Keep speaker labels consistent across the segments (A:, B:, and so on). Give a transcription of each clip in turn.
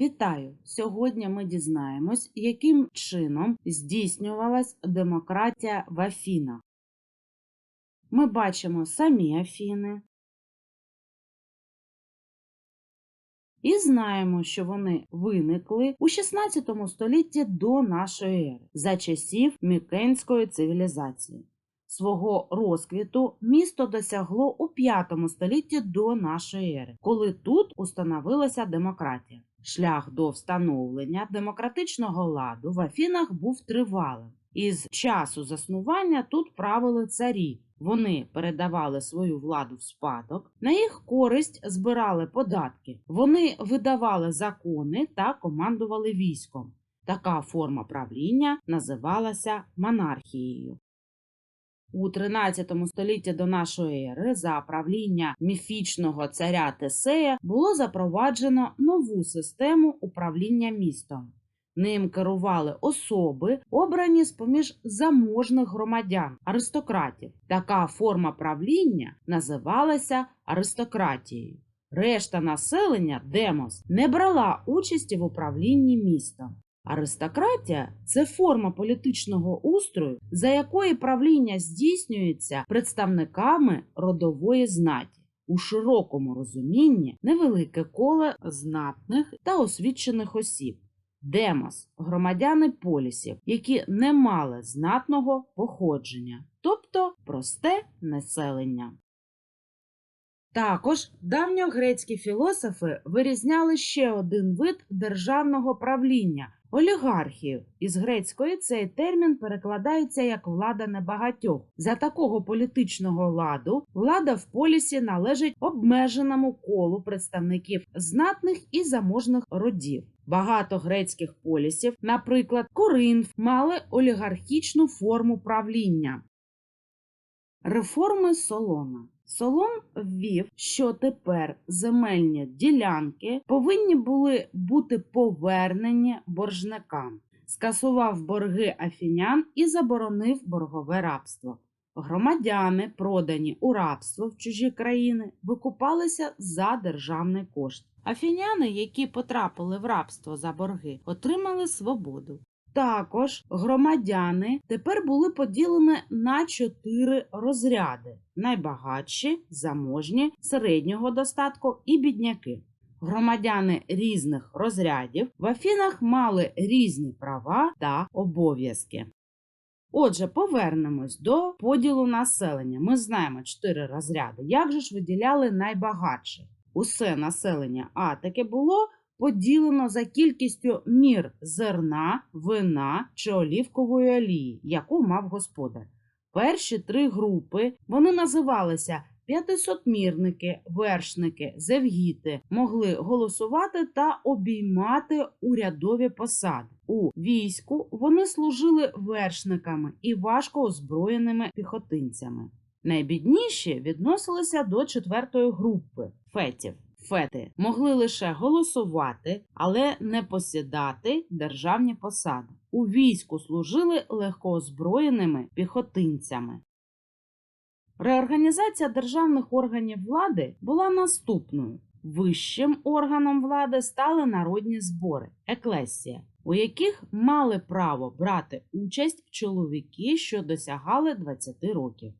A: Вітаю! Сьогодні ми дізнаємось, яким чином здійснювалась демократія в Афінах. Ми бачимо самі Афіни і знаємо, що вони виникли у 16 столітті до нашої ери за часів Мікенської цивілізації. Свого розквіту місто досягло у 5 столітті до нашої ери, коли тут установилася демократія. Шлях до встановлення демократичного ладу в Афінах був тривалим. Із часу заснування тут правили царі. Вони передавали свою владу в спадок, на їх користь збирали податки. Вони видавали закони та командували військом. Така форма правління називалася монархією. У 13 столітті до нашої ери за правління міфічного царя Тесея було запроваджено нову систему управління містом. Ним керували особи, обрані з поміж заможних громадян, аристократів. Така форма правління називалася аристократією. Решта населення Демос не брала участі в управлінні містом. Аристократія це форма політичного устрою, за якої правління здійснюється представниками родової знаті. У широкому розумінні невелике коло знатних та освічених осіб. Демос громадяни полісів, які не мали знатного походження, тобто просте населення. Також давньогрецькі філософи вирізняли ще один вид державного правління олігархію. Із грецької цей термін перекладається як влада небагатьох. За такого політичного ладу влада в полісі належить обмеженому колу представників знатних і заможних родів. Багато грецьких полісів, наприклад, Коринф, мали олігархічну форму правління. Реформи Солона. Солон ввів, що тепер земельні ділянки повинні були бути повернені боржникам, скасував борги афінян і заборонив боргове рабство. Громадяни, продані у рабство в чужі країни, викупалися за державний кошт. Афіняни, які потрапили в рабство за борги, отримали свободу. Також громадяни тепер були поділені на чотири розряди: найбагатші, заможні, середнього достатку і бідняки. Громадяни різних розрядів в Афінах мали різні права та обов'язки. Отже, повернемось до поділу населення. Ми знаємо чотири розряди. Як же ж виділяли найбагатших? Усе населення Атики було поділено за кількістю мір зерна, вина чи олівкової олії, яку мав господар. Перші три групи вони називалися п'ятисотмірники, вершники, зевгіти, могли голосувати та обіймати урядові посади. У війську вони служили вершниками і важко озброєними піхотинцями. Найбідніші відносилися до четвертої групи фетів. Фети могли лише голосувати, але не посідати державні посади. У війську служили легкоозброєними піхотинцями. Реорганізація державних органів влади була наступною. Вищим органом влади стали народні збори еклесія, у яких мали право брати участь чоловіки, що досягали 20 років.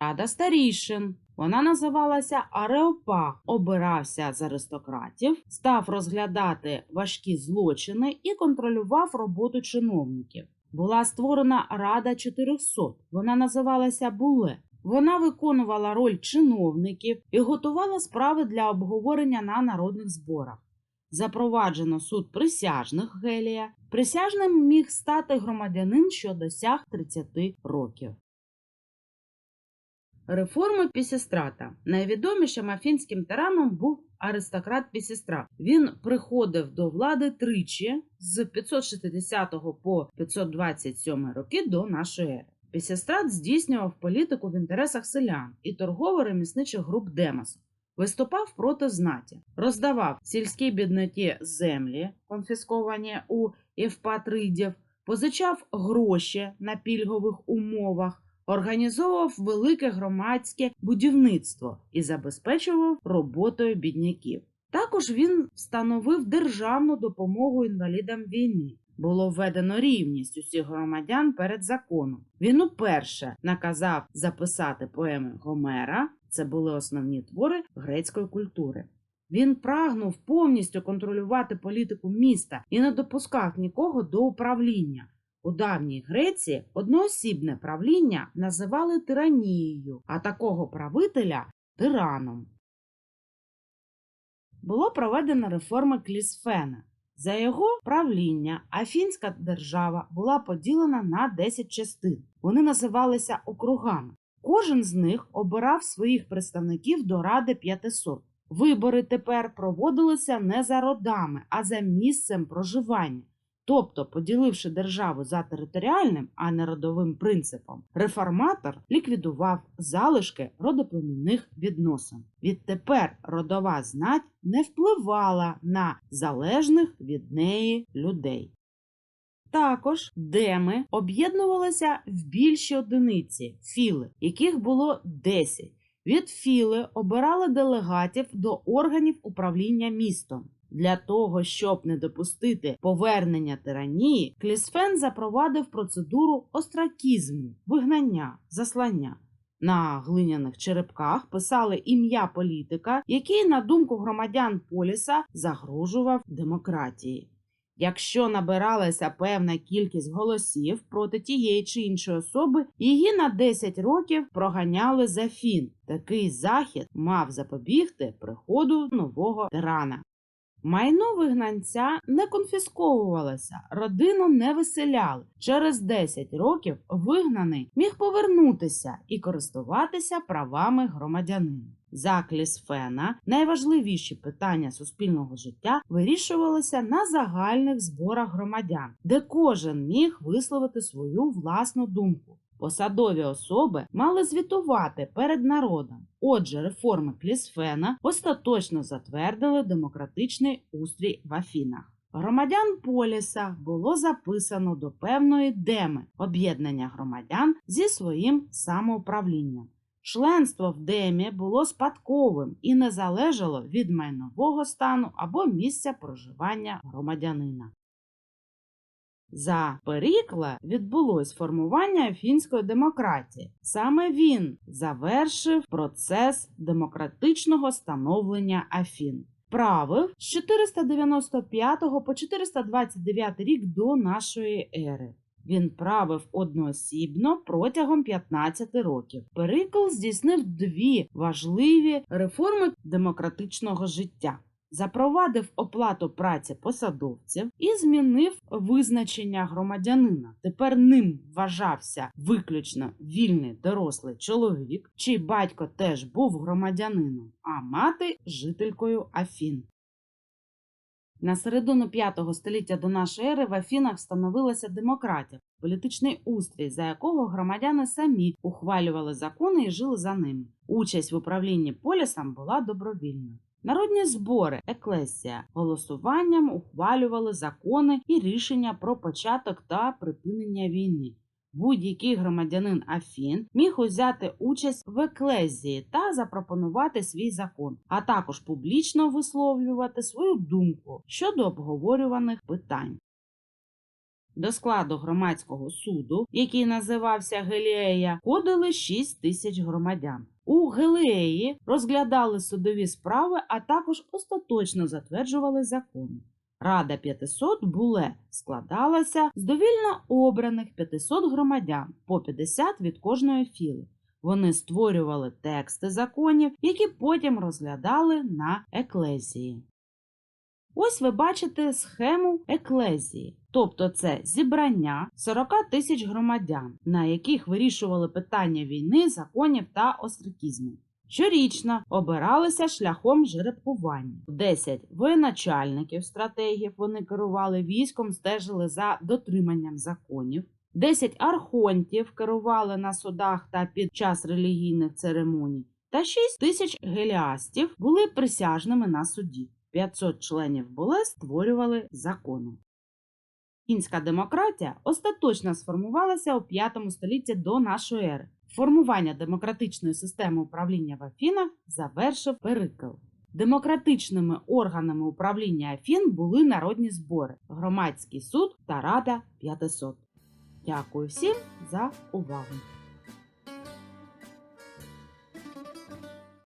A: Рада старішин. Вона називалася Ареопаг, обирався з аристократів, став розглядати важкі злочини і контролював роботу чиновників. Була створена Рада 400. Вона називалася Буле. Вона виконувала роль чиновників і готувала справи для обговорення на народних зборах. Запроваджено суд присяжних Гелія. Присяжним міг стати громадянин, що досяг 30 років. Реформи Пісістрата. Найвідомішим афінським тираном був аристократ Пісістрат. Він приходив до влади тричі з 560 по 527 роки до нашої ери. Пісістрат здійснював політику в інтересах селян і торгово-ремісничих груп Демосу. Виступав проти знаті, роздавав сільській бідноті землі, конфісковані у євпатридів, позичав гроші на пільгових умовах, організовував велике громадське будівництво і забезпечував роботою бідняків. Також він встановив державну допомогу інвалідам війни. Було введено рівність усіх громадян перед законом. Він уперше наказав записати поеми Гомера. Це були основні твори грецької культури. Він прагнув повністю контролювати політику міста і не допускав нікого до управління. У давній Греції одноосібне правління називали тиранією, а такого правителя тираном. Було проведено реформи Клісфена. За його правління Афінська держава була поділена на 10 частин. Вони називалися округами. Кожен з них обирав своїх представників до Ради 500. Вибори тепер проводилися не за родами, а за місцем проживання. Тобто, поділивши державу за територіальним, а не родовим принципом, реформатор ліквідував залишки родоплемінних відносин. Відтепер родова знать не впливала на залежних від неї людей. Також деми об'єднувалися в більші одиниці філи, яких було 10. Від філи обирали делегатів до органів управління містом. Для того, щоб не допустити повернення тиранії, Клісфен запровадив процедуру остракізму, вигнання, заслання. На глиняних черепках писали ім'я політика, який, на думку громадян Поліса, загрожував демократії. Якщо набиралася певна кількість голосів проти тієї чи іншої особи, її на 10 років проганяли за фін. Такий захід мав запобігти приходу нового тирана. Майно вигнанця не конфісковувалося, родину не виселяли. Через 10 років вигнаний міг повернутися і користуватися правами громадянина. За Клісфена найважливіші питання суспільного життя вирішувалися на загальних зборах громадян, де кожен міг висловити свою власну думку. Посадові особи мали звітувати перед народом. Отже, реформи Клісфена остаточно затвердили демократичний устрій в Афінах. Громадян Поліса було записано до певної деми об'єднання громадян зі своїм самоуправлінням. Членство в демі було спадковим і не залежало від майнового стану або місця проживання громадянина. За Перікла відбулось формування афінської демократії. Саме він завершив процес демократичного становлення Афін. Правив з 495 по 429 рік до нашої ери. Він правив одноосібно протягом 15 років. Перикл здійснив дві важливі реформи демократичного життя. Запровадив оплату праці посадовців і змінив визначення громадянина. Тепер ним вважався виключно вільний дорослий чоловік, чий батько теж був громадянином, а мати жителькою Афін. На середину V століття до нашої ери в Афінах встановилася демократія, політичний устрій, за якого громадяни самі ухвалювали закони і жили за ними. Участь в управлінні полісом була добровільною. Народні збори, еклесія голосуванням ухвалювали закони і рішення про початок та припинення війни. Будь-який громадянин Афін міг узяти участь в еклезії та запропонувати свій закон, а також публічно висловлювати свою думку щодо обговорюваних питань. До складу громадського суду, який називався Геліея, входили 6 тисяч громадян. У Гелеї розглядали судові справи, а також остаточно затверджували закони. Рада 500 Буле складалася з довільно обраних 500 громадян по 50 від кожної філи. Вони створювали тексти законів, які потім розглядали на еклезії. Ось ви бачите схему еклезії, тобто це зібрання 40 тисяч громадян, на яких вирішували питання війни, законів та остракізму. Щорічно обиралися шляхом жеребкування. 10 воєначальників стратегів вони керували військом, стежили за дотриманням законів. 10 архонтів керували на судах та під час релігійних церемоній. Та 6 тисяч геліастів були присяжними на суді. 500 членів буле створювали закони. Кінська демократія остаточно сформувалася у V столітті до нашої ери. Формування демократичної системи управління в Афінах завершив Перикл. Демократичними органами управління Афін були народні збори, громадський суд та Рада 500. Дякую всім за увагу!